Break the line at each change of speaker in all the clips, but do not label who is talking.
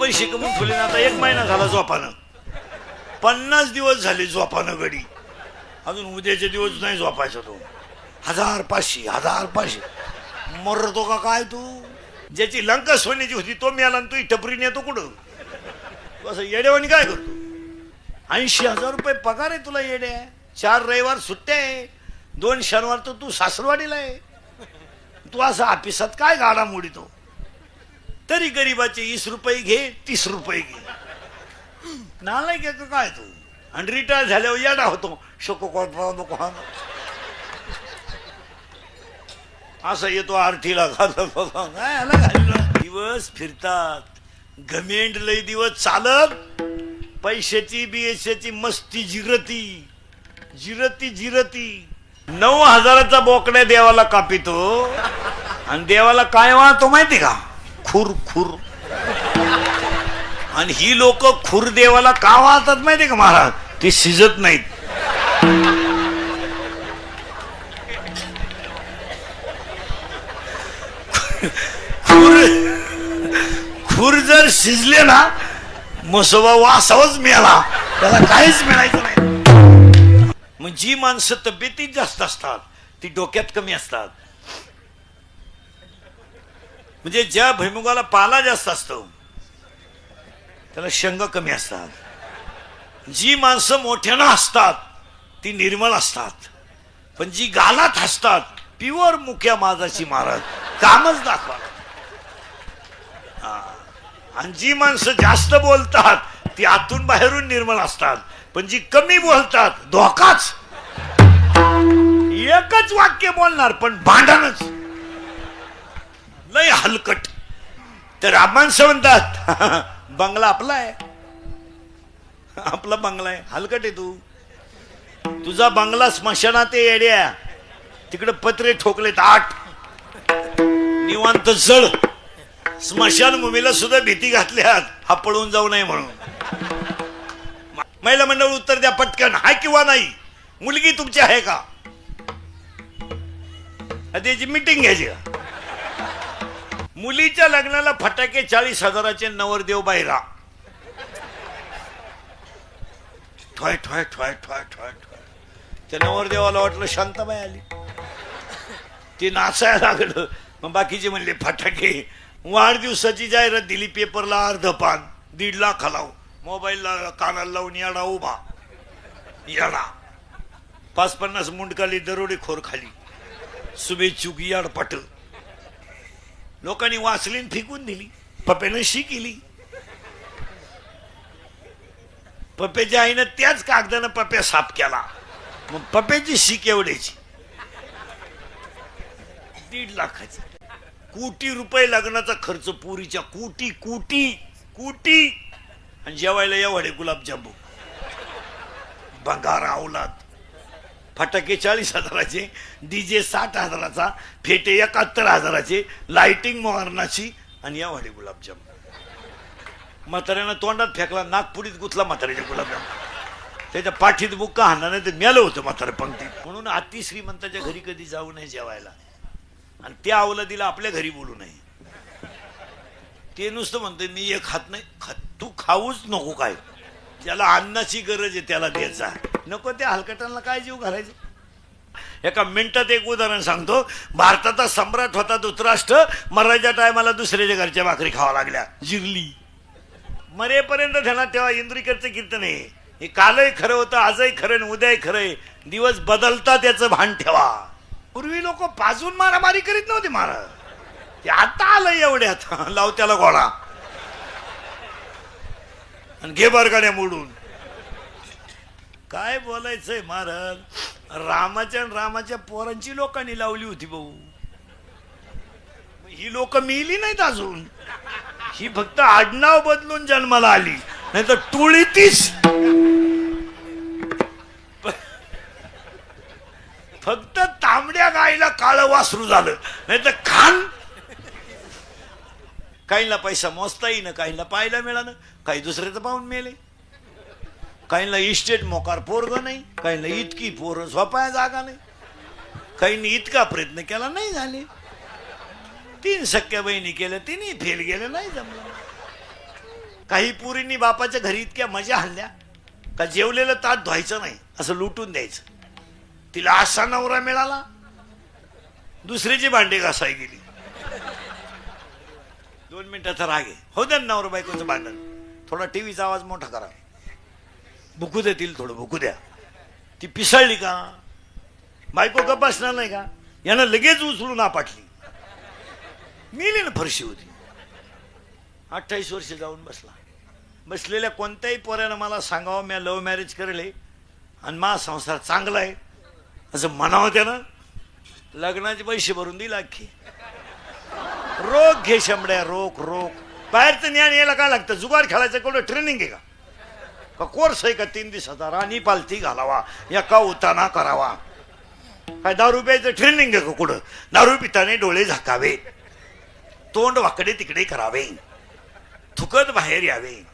पैसे कमवून ठेवले ना आता एक महिना झाला झोपानं. पन्नास दिवस झाले झोपानं गडी अजून उद्याचे दिवस नाही झोपायचा तो. हजार पाचशे हजार पाचशे. मरतो का काय तू? ज्याची लंका सोन्याची होती तो मिळाला आणि तू टपरी नेतो कुठं? तू असं येड्यावानी काय करतो? ऐंशी हजार रुपये पगार आहे तुला येड्या. चार रविवार सुट्ट्या आहे. दोन शनिवार तर तू सासरवाडीला आहे. तू असं ऑफिसात काय गाडा मोडितो? तरी गरीबाचे वीस रुपये घे तीस रुपये घे. नालाय आहे का काय तू? आणि रिटायर झाल्यावर येडा होतो. शोको नको हा असं येतो आरतीला काय दिवस फिरतात. घमेंड लय दिवस चालत. पैशाची बियशाची मस्ती जिरती. जिरती जिरती. नऊ हजाराचा बोकड्या देवाला कापितो. आणि देवाला काय वाहतो माहिती का? खुर खुर. आणि ही लोक खुर देवाला का वाहतात माहितीये का महाराज ते शिजत नाहीत. खुर खुर जर शिजले ना मसोबा वासावच मिळाला. त्याला काहीच मिळायचं नाही. मग जी माणसं तब्येतीत जास्त असतात ती डोक्यात कमी असतात. म्हणजे ज्या भुईमुगाला पाला जास्त असतो त्याला शंग कमी असतात. जी माणसं मोठ्यानं हसतात ती निर्मळ असतात. पण जी गालात हसतात प्युअर मुख्या माझाची महाराज कामच दाखवा. आणि जी माणसं जास्त बोलतात ती आतून बाहेरून निर्मळ असतात. पण जी कमी बोलतात धोकाच. एकच वाक्य बोलणार पण भांडणच. लय हलकट. तर माणसं म्हणतात बंगला आपला आहे. आपला बंगला आहे. हलकट आहे तू. तुझा बंगला स्मशानात येड्या. तिकडे पत्रे ठोकलेत आठ. निवांत जळ. स्मशानभूमीला सुद्धा भीती घातल्यात. हा पळून जाऊ नये म्हणून. महिला मंडळ उत्तर द्या पटकन. हाय किंवा नाही? मुलगी तुमची आहे का? त्याची मिटिंग घ्यायची का? मुलीच्या लग्नाला फटाके चाळीस हजाराचे नवरदेव बाहेरा ठोय ठोय ठोय ठोय ठोय ठोय. त्या नवरदेवाला वाटलं शांताबाई आली. ते नाचायला लागलं. मग बाकीचे म्हणले फटाके. वाढदिवसाची जाहिरात दिली पेपरला अर्ध पान दीड लाख लावू मोबाईलला कानाला लावून याडा उभा. याडा. पाच पन्नास मुंडकाली दरोडेखोर खाली. शुभेच्छुक याड पाट लोकांनी वासलीन फेकून दिली. पप्यानं शी केली पप्याच्या आईनं त्याच कागदानं पप्या साफ केला. मग पप्याची शीक एवढ्याची. दीड लाखाची. कोटी रुपये लग्नाचा खर्च पुरीच्या. कोटी कोटी कोटी. आणि जेवायला एवढे गुलाबजामू बंगारा अवलाद फटाके चाळीस हजाराचे डीजे साठ हजाराचा फेटे एकाहत्तर हजाराचे लाइटिंग मोहरणाची आणि या एवढे गुलाबजाम. म्हाताऱ्यानं तोंडात फेकला नागपुडीत गुतला म्हाताऱ्याच्या गुलाबजाम. त्याच्या पाठीत बुक्का हाणाने ते मेलं होतं म्हातारं पंक्तीत म्हणून अति श्रीमंताच्या घरी कधी जाऊ नये जेवायला. आणि त्या अवलदीला आपल्या घरी बोलू नये. ते नुसतं म्हणते मी एक खात नाही खात तू खाऊच नको काय. ज्याला अन्नाची गरज आहे त्याला द्यायचा नको त्या हलकटांना काय जीव घालायचं? एका मिनिटात एक उदाहरण सांगतो. भारताचा सम्राट होता धृतराष्ट्र. मरायच्या टायमाला दुसऱ्याच्या घरच्या भाकरी खावा लागल्या. जिरली. मरेपर्यंत त्यांना तेव्हा इंद्रिकडचं कीर्तन आहे. हे कालही खरं होतं आजही खरं आणि उद्याही खरं आहे. दिवस बदलता त्याचं भान ठेवा. पूर्वी लोक पाजून मारामारी करीत नव्हते महाराज. ते आता आलं एवढ्यात. लाव त्याला गोळा. आणि घे बारगाड्या मोडून. काय बोलायचंय महाराज? रामाच्या आणि रामाच्या पोरांची लोकांनी लावली होती भाऊ. ही लोक मिली नाहीत अजून. ही फक्त आडनाव बदलून जन्माला आली. नाही तर टोळी तीच. फक्त तांबड्या गायला काळ वासरू झालं. नाही तर खान काहींना पैसा मोजता येईन काहींना पाहायला मिळालं काही दुसरे तर पाहून मेले. काहींना इस्टेट मोकार पोरग नाही काहींना इतकी पोरं झोपाया जागा नाही. काहींनी इतका प्रयत्न केला नाही झाले. तीन सख्या बहिणी केल्या तिने फेल गेले नाही जमलं. काही पुरींनी बापाच्या घरी इतक्या मजा हल्ल्या का जेवलेलं ताट धुवायचं नाही असं लुटून द्यायचं. तिला असा नवरा मिळाला दुसरीची भांडे घासाय गेली. दोन मिनिटाचा राग आहे. हो द्या नवर बायकोचं भांडण. थोडा टीव्हीचा आवाज मोठा करा. भुकू देतील थोडं भुकू द्या. ती पिसळली का? बायको गप्प असणार नाही का? यानं लगेच उचलून आपटली. मिली ना फरशी होती. अठ्ठावीस वर्ष जाऊन बसला. बसलेल्या कोणत्याही पोऱ्यानं मला सांगावं मी लव्ह मॅरेज करले आणि मा संसार चांगला आहे. असं म्हणावं त्यानं. लग्नाचे पैसे भरून दिला अख्खी रोग घे शंभड्या रोग रोग. बाहेरचं ज्ञान यायला काय लागतं? जुगार खेळायचं कुठं ट्रेनिंग आहे का? का कोर्स आहे का? तीन दिवसाचा राणी पालथी घालावा या का उताना करावा. काय दारू प्यायचं? ट्रेनिंग आहे का कुठं? दारू पिताने डोळे झाकावे. तोंड वाकडे तिकडे करावे. थुकत बाहेर यावे.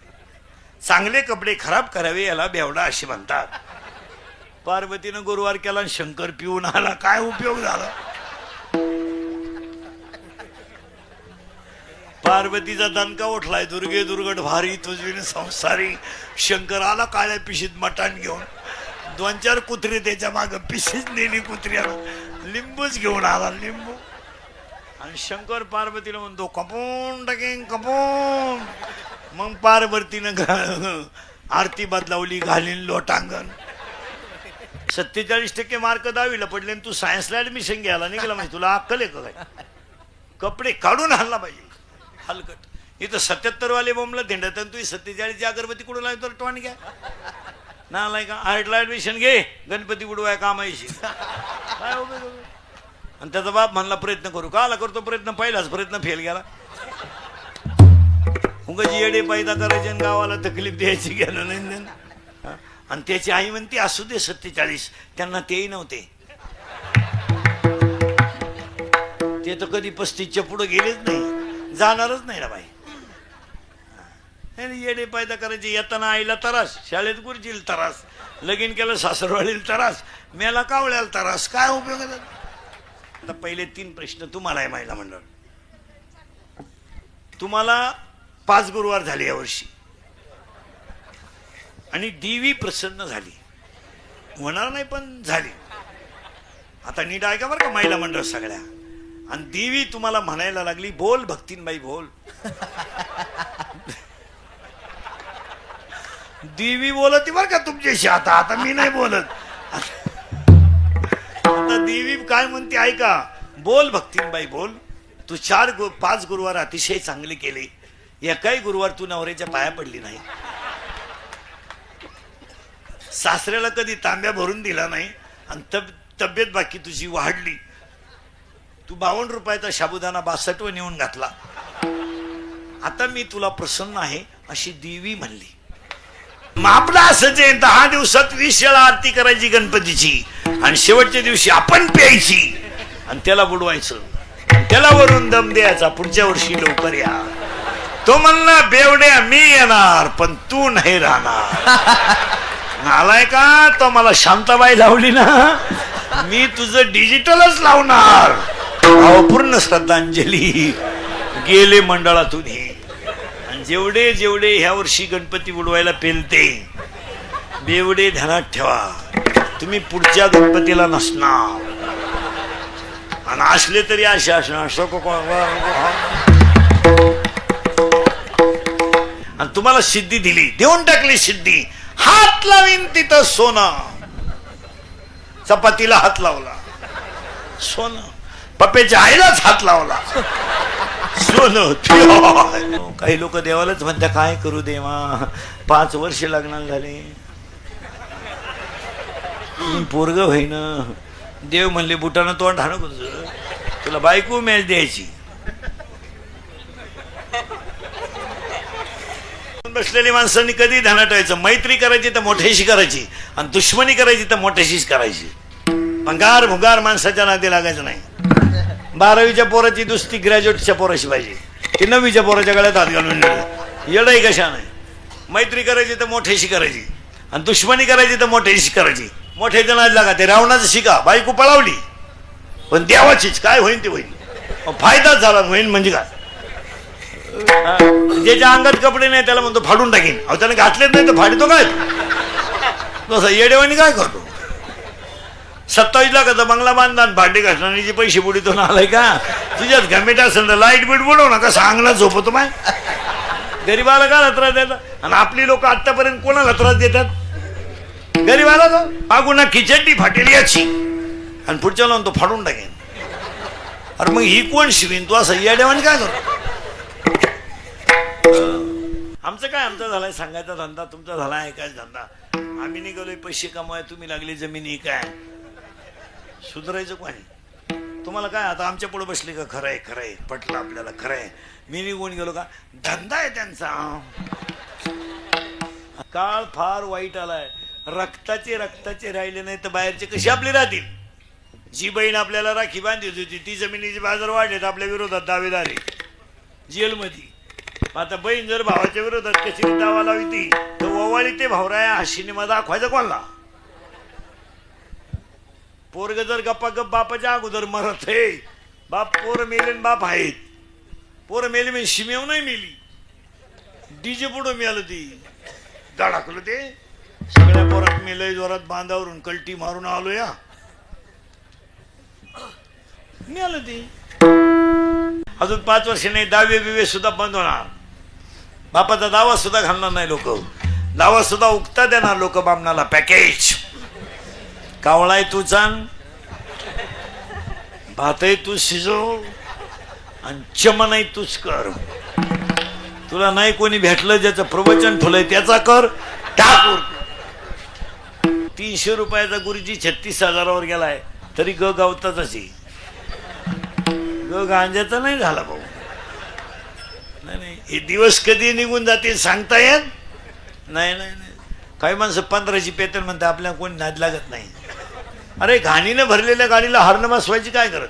चांगले कपडे खराब करावे याला बेवडा असे म्हणतात. पार्वतीनं गुरुवार केला आणि शंकर पिऊन आला. काय उपयोग झाला? पार्वतीचा दणका उठलाय दुर्गे दुर्गट भारी तुझी संसारी. शंकर आला काळ्या पिशीत मटण घेऊन. दोन चार कुत्रे त्याच्या माग पिशीत नेली कुत्र्याला लिंबूच घेऊन आला लिंबू. आणि शंकर पार्वतीला म्हणतो कपून टाकेन कपून. मग पार्वतीनं आरती बदलावली घालीन लोटांगण. सत्तेचाळीस टक्के मार्क दहावीला पडले आणि तू सायन्सला ऍडमिशन घ्यायला निघाला म्हणजे तुला अक्कल आहे का काय? कपडे काढून आणला पाहिजे. हलकट. इथं सत्याहत्तर वाले बोंबला धेंडत आणि तुझी सत्तेचाळीसची अगरबत्ती कुठं लावतो तर टॉन घ्या ना लाय का? आर्टला ऍडमिशन घे. गणपती बुडवाय कामायची काय आणि त्याचा बाप म्हणला प्रयत्न करू का? आला करतो प्रयत्न. पहिलाच प्रयत्न फेल गेला. उगाची येडे पैदा करायचे आणि गावाला तकलीफ द्यायची गेलं नाही नाही. आणि त्याची आई म्हणते असू दे सत्तेचाळीस. त्यांना तेही नव्हते. ते तर कधी पस्तीसच्या पुढे गेलेच नाही. जाणारच नाही ना बाई. येडे पायदा करायचे येताना आईला तरास शाळेत गुरुजील त्रास लगीन केलं सासरवाडील तरास मेला कावळ्याला तरास काय उपयोग आता पहिले तीन प्रश्न तुम्हाला आहे महिला मंडळ. तुम्हाला पाच गुरुवार झाले यावर्षी आणि देवी प्रसन्न झाली. होणार नाही पण झाली. आता नीट ऐका बरं का महिला मंडळ सगळ्या. आणि देवी तुम्हाला म्हणायला लागली बोल भक्तीनबाई बोल. देवी बोलत बरं का तुमच्याशी आता आता मी नाही बोलत. आता देवी काय म्हणते ऐका. बोल भक्तीनबाई बोल. तू चार गु पाच गुरुवार अतिशय चांगले केले. एकाही गुरुवार तू नवऱ्याच्या पाया पडली नाही. सासऱ्याला कधी तांब्या भरून दिला नाही. आणि तब तब्येत बाकी तुझी वाढली. तू बावन्न रुपयाचा साबुदाणा बासष्टवर नेऊन घातला. आता मी तुला प्रसन्न आहे अशी देवी म्हणली. असंच आहे दहा दिवसात वीस वेळा आरती करायची गणपतीची आणि शेवटच्या दिवशी आपण प्यायची आणि त्याला बुडवायचं. त्याला वरून दम द्यायचा पुढच्या वर्षी लवकर या. तो म्हणला बेवड्या मी येणार पण तू नाही राहणार. नालाय का? तो मला शांताबाई लावली ना. मी तुझं डिजिटलच लावणार. अहो, श्रद्धांजली गेले मंडळातून हे. आणि जेवढे जेवढे ह्या वर्षी गणपती उडवायला पेलते बेवडे ध्यानात ठेवा. तुम्ही पुढच्या गणपतीला नसणार. आणि असले तरी असे असणार आणि तुम्हाला सिद्धी दिली. देऊन टाकली सिद्धी. हात लावीन तिथं सोनं. चपातीला हात लावला. सोनं. पप्पेच्या आईलाच हात लावला. सोनं काही लोक देवालाच म्हणता काय करू देवा? पाच वर्ष लग्नाला झाले. पोरग होईन. देव म्हणले बुटानं तोंड हाणं तुला बायको मॅच द्यायची. बसलेली माणसांनी कधी ध्यानात मैत्री करायची तर मोठ्याशी करायची. आणि दुश्मनी करायची तर मोठ्याशीच करायची. भंगार भुगार माणसाच्या नादी लागायचं नाही. बारावीच्या पोराची दुसती ग्रॅज्युएटच्या पोराशी पाहिजे. ती नववीच्या पोराच्या गळ्यात हात घालून येडही कशा नाही मैत्री करायची तर मोठ्याशी करायची. आणि दुश्मनी करायची तर मोठ्याशी करायची. मोठे नाद लागा ते रावणाचं शिका बायको पळावली. पण देवाचीच काय होईन ते होईल फायदाच झाला होईन म्हणजे काय? ज्याच्या अंगात कपडे नाही त्याला म्हणतो फाडून टाकीन. अहो त्याने घातलेच नाही तर फाडतो काय? तसं येडेवानी काय करतो? सत्तावीस लाखाचा बंगला बांधला आणि भांडी पैसे बुडीतून आलाय का? तुझ्यात घमेट असेल तर लाइट बीट बुडव नका सांगला झोपतो माय गरीबाला का त्रास देतात? आणि आपली लोक आतापर्यंत कोणाला त्रास देतात? गरीबाला तो? हा ना खिचडी फाटेल याची. आणि पुढच्या लावून तो फाडून टाकेन. अरे मग ही कोण शिवीन? तू असं येड्यावानी काय करतो आमचं काय आमचा झालाय? सांगायचा धंदा तुमचा झाला काय धंदा. आम्ही निघालोय पैसे कमवाय तुम्ही लागले जमिनी काय? सुधारायचं कोणी? तुम्हाला काय आता आमच्या पुढे बसले का? खरंय खरंय. पटलं आपल्याला खरंय. मी निघून गेलो का? धंदा आहे त्यांचा. काळ फार वाईट आलाय. रक्ताचे रक्ताचे राहिले नाही तर बाहेरचे कशी आपले राहतील? जी बहीण आपल्याला राखी बांधली होती ती जमिनीचे बाजार वाढलेत आपल्या विरोधात दावेदारी. जेलमध्ये. आता बहीण जर भावाच्या विरोधात कशी दावा लावी ती तर ओवाळी ते भावराया हा सिनेमा दाखवायचा कोणला? पोरग जर गप्पा गप बापाच्या अगोदर मरत हे बाप पोर मेले बाप आहेत. पोर मेले मी शिमेव नाही मेली. डीजे पुढं मिळालं ती. धडाकलं ते. सगळ्या पोरात लय जोरात बांधावरून कलटी मारून आलो या मिळालं ती. अजून पाच वर्ष नाही दावे बिवे सुद्धा बंद होणार. बापाचा दावा सुद्धा घालणार नाही लोक. दावा सुद्धा उगता देणार लोक बामणाला पॅकेज. कावळाय तू चांग भातही तू शिजव आणि चमनही तूच कर. तुला नाही कोणी भेटलं ज्याचं प्रवचन ठुलंय त्याचा कर ठाकूर. तीनशे रुपयाचा गुरुजी छत्तीस हजारावर गेलाय तरी ग गावताच अशी ग गांजाचा नाही झाला भाऊ. नाही नाही हे दिवस कधी निघून जातील सांगता येत? नाही नाही नाही. काही माणसं पंधराची पेतन म्हणतात आपल्याला कोणी नाद लागत नाही. अरे घाणीनं भरलेल्या गाडीला हरणं बसवायची काय करत